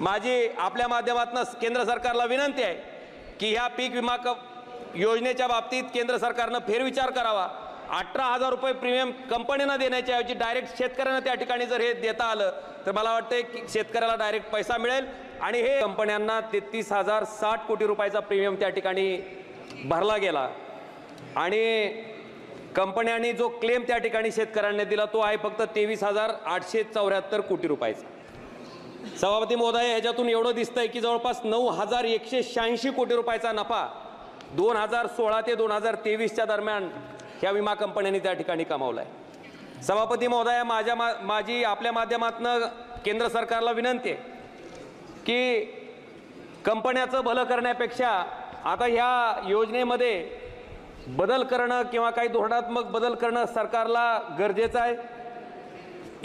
माझी आपल्या माध्यमातून केंद्र सरकारला विनंती आहे की ह्या पीक विमा क योजनेच्या बाबतीत केंद्र सरकारनं फेरविचार करावा. अठरा हजार रुपये प्रीमियम कंपनीनं देण्याच्या ऐवजी डायरेक्ट शेतकऱ्यांना त्या ठिकाणी जर हे देता आलं तर मला वाटतं की शेतकऱ्याला डायरेक्ट पैसा मिळेल. आणि हे कंपन्यांना तेहतीस हजार साठ कोटी रुपयाचा प्रीमियम त्या ठिकाणी भरला गेला. आणि कंपन्यांनी जो क्लेम त्या ठिकाणी शेतकऱ्यांनी दिला तो आहे फक्त तेवीस हजार आठशे चौऱ्याहत्तर कोटी रुपयाचा. सभापती महोदय ह्याच्यातून एवढं दिसतंय की जवळपास नऊ हजार एकशे शहाऐंशी कोटी रुपयाचा नफा दोन हजार सोळा ते दोन हजार तेवीसच्या दरम्यान ह्या विमा कंपन्यांनी त्या ठिकाणी कमावला आहे सभापती महोदय माझ्या मा माझी आपल्या माध्यमातून केंद्र सरकारला विनंती आहे की कंपन्याचं भलं करण्यापेक्षा आता ह्या योजनेमध्ये बदल करणं किंवा काही धोरणात्मक बदल करणं सरकारला गरजेचं आहे.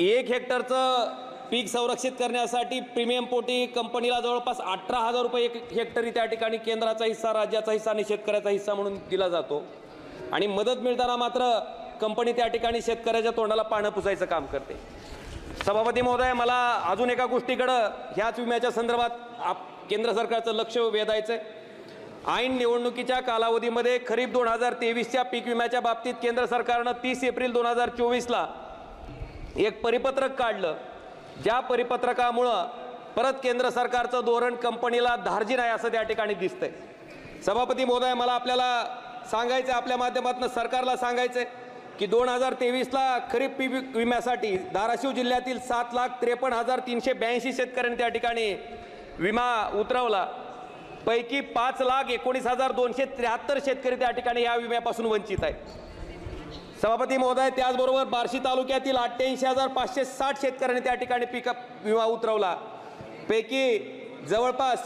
एक हेक्टरचं पीक संरक्षित करण्यासाठी प्रीमियम पोटी कंपनीला जवळपास अठरा हजार रुपये एक हेक्टरी त्या ठिकाणी केंद्राचा हिस्सा राज्याचा हिस्सा आणि शेतकऱ्याचा हिस्सा म्हणून दिला जातो. आणि मदत मिळताना मात्र कंपनी त्या ठिकाणी शेतकऱ्याच्या तोंडाला पानं पुसायचं काम करते. सभापती महोदय मला अजून एका गोष्टीकडं ह्याच विम्याच्या संदर्भात आप केंद्र सरकारचं लक्ष वेधायचं आहे ऐन निवडणुकीच्या कालावधीमध्ये खरीप दोन हजार तेवीसच्या पीक विम्याच्या बाबतीत केंद्र सरकारनं तीस एप्रिल दोन हजार चोवीसला एक परिपत्रक काढलं. ज्या परिपत्रकामुळं परत केंद्र सरकारचं धोरण कंपनीला धार्जिन आहे असं त्या ठिकाणी दिसतंय. सभापती महोदय मला आपल्याला सांगायचं आपल्या माध्यमातून सरकारला सांगायचं आहे की दोन हजार तेवीसला खरीप पीक विम्यासाठी धाराशिव जिल्ह्यातील सात लाख त्रेपन्न हजार तीनशे ब्याऐंशी शेतकऱ्यांनी त्या ठिकाणी विमा उतरवला. पैकी पाच लाख एकोणीस हजार दोनशे त्र्याहत्तर शेतकरी त्या ठिकाणी या विम्यापासून वंचित आहेत. सभापती महोदय त्याचबरोबर बार्शी तालुक्यातील अठ्ठ्याऐंशी हजार पाचशे साठ शेतकऱ्यांनी त्या ठिकाणी पिकअप विमा उतरवला. पैकी जवळपास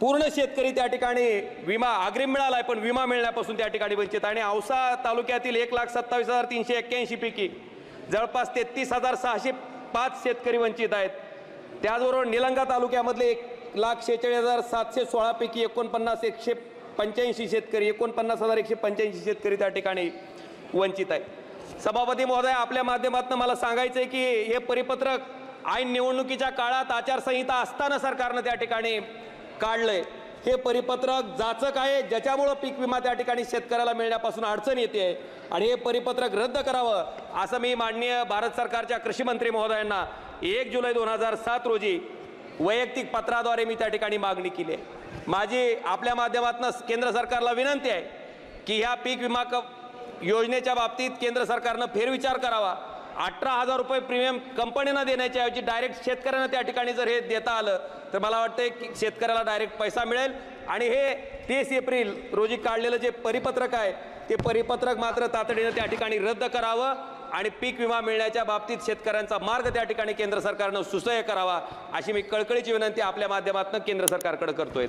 पूर्ण शेतकरी त्या ठिकाणी विमा अग्रिम मिळाला आहे पण विमा मिळण्यापासून त्या ठिकाणी वंचित. आणि औसा तालुक्यातील एक लाख सत्तावीस हजार तीनशे एक्क्याऐंशी पैकी जवळपास तेहतीस हजार सहाशे पाच शेतकरी वंचित आहेत. त्याचबरोबर निलंगा तालुक्यामधले एक लाख शेहेचाळीस हजार सातशे सोळापैकी एकोणपन्नास एकशे पंच्याऐंशी शेतकरी एकोणपन्नास हजार एकशे पंच्याऐंशी शेतकरी त्या ठिकाणी वंचित आहे. सभापती महोदय आपल्या माध्यमातून मला सांगायचं आहे की हे परिपत्रक ऐन निवडणुकीच्या काळात आचारसंहिता असताना सरकारनं त्या ठिकाणी काढलंय. हे परिपत्रक जाचक आहे ज्याच्यामुळं पीक विमा त्या ठिकाणी शेतकऱ्याला मिळण्यापासून अडचण येते आणि हे परिपत्रक रद्द करावं असं मी माननीय भारत सरकारच्या कृषीमंत्री महोदयांना एक जुलै दोन हजार सात रोजी वैयक्तिक पत्राद्वारे मी त्या ठिकाणी मागणी केली आहे. माझी आपल्या माध्यमातून केंद्र सरकारला विनंती आहे की ह्या पीक विमा क योजनेच्या बाबतीत केंद्र सरकारनं फेरविचार करावा. अठरा हजार रुपये प्रीमियम कंपनीनं देण्याच्या ऐवजी डायरेक्ट शेतकऱ्यांना त्या ठिकाणी जर हे देता आलं तर मला वाटतं की शेतकऱ्याला डायरेक्ट पैसा मिळेल. आणि हे तीस एप्रिल रोजी काढलेलं जे परिपत्रक आहे ते परिपत्रक मात्र तातडीनं त्या ठिकाणी रद्द करावं आणि पीक विमा मिळण्याच्या बाबतीत शेतकऱ्यांचा मार्ग त्या ठिकाणी केंद्र सरकारनं सुसह्य करावा अशी मी कळकळीची विनंती आपल्या माध्यमातून केंद्र सरकारकडे करतोय.